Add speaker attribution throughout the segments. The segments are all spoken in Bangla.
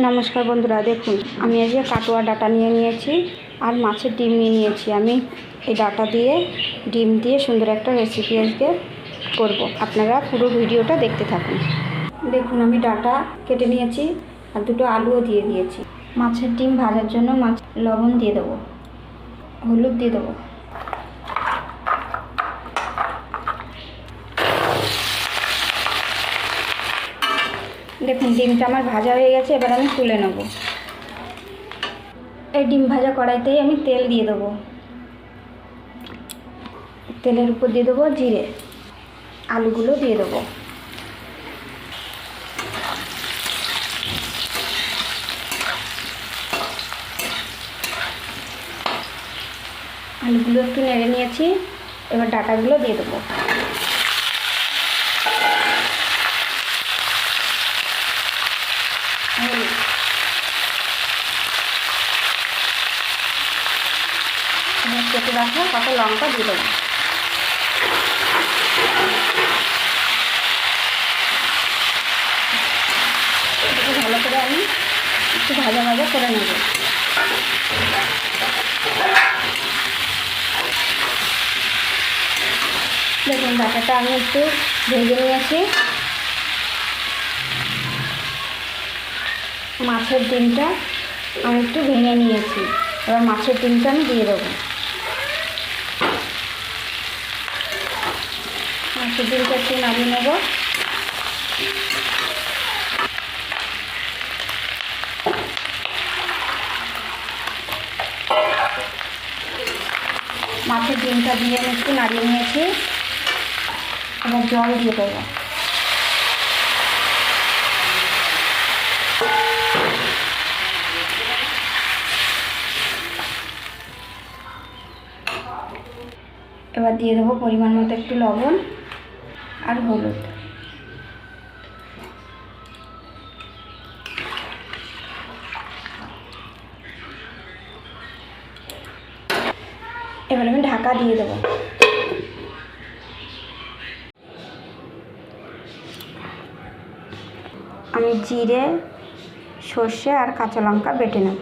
Speaker 1: নমস্কার বন্ধুরা, দেখুন, আমি আজকে কাটোয়া ডাটা নিয়ে নিয়েছি আর মাছের ডিম নিয়ে নিয়েছি। আমি এই ডাটা দিয়ে, ডিম দিয়ে সুন্দর একটা রেসিপি আজকে করব। আপনারা পুরো ভিডিওটা দেখতে থাকুন। দেখুন, আমি ডাটা কেটে নিয়েছি আর দুটো আলুও দিয়ে দিয়েছি। মাছের ডিম ভাজার জন্য মাছ লবণ দিয়ে দেবো, হলুদ দিয়ে দেবো। দেখুন, ডিমটা আমার ভাজা হয়ে গেছে, এবার আমি তুলে নেব। এই ডিম ভাজা কড়াইতেই আমি তেল দিয়ে দেবো। তেলের উপর দিয়ে দেবো জিরে। আলুগুলো দিয়ে দেবো। আলুগুলো একটু নেড়ে নিয়েছি, এবার ডাটাগুলো দিয়ে দেবো হলুদ এবার কেটে রাখা কত লঙ্কা দিয়ে দেবো ভালো করে আমি একটু ভাজা ভাজা করে নেব। দেখুন ডাটাটা আমি একটু ভেজে নিয়েছি। মাছের ডিমটা আমি একটু ভেঙে নিয়েছি। এবার মাছের ডিমটা আমি দিয়ে দেবো। মাছের ডিমটা একটু নামিয়ে নেব। মাছের ডিমটা দিয়ে আমি একটু নাড়িয়ে নিয়েছি এবার জল দিয়ে দেবো। এবার দিয়ে দেবো পরিমাণ মতো একটু লবণ আর হলুদ। এবার আমি ঢাকা দিয়ে দেবো। আমি জিরে, সর্ষে আর কাঁচা লঙ্কা বেটে নেব।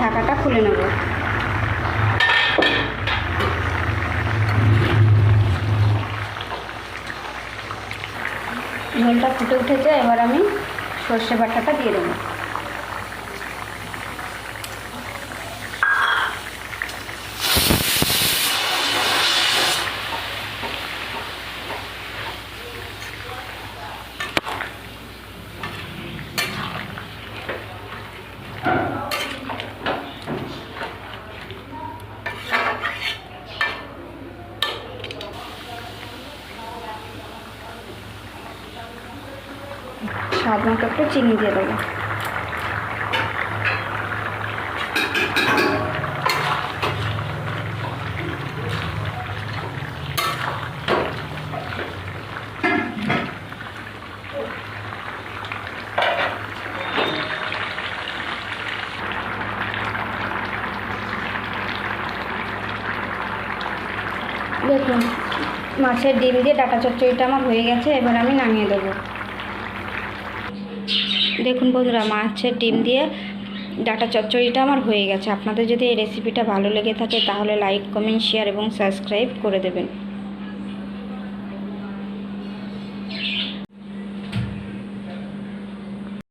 Speaker 1: ঢাকাটা খুলে নেব। ঝোলটা ফুটে উঠেছে এবার আমি সর্ষে বাটাটা দিয়ে দেবো। স্বাদ মতো একটু চিনি দিয়ে দেবো। দেখুন, মাছের ডিম দিয়ে ডাটা চচ্চড়িটা আমার হয়ে গেছে, এবার আমি নামিয়ে দেবো। দেখুন বন্ধুরা, মাছের ডিম দিয়ে ডাটা চচ্চড়িটা আমার হয়ে গেছে। আপনাদের যদি এই রেসিপিটা ভালো লেগে থাকে তাহলে লাইক কমেন্ট শেয়ার এবং সাবস্ক্রাইব করে দেবেন।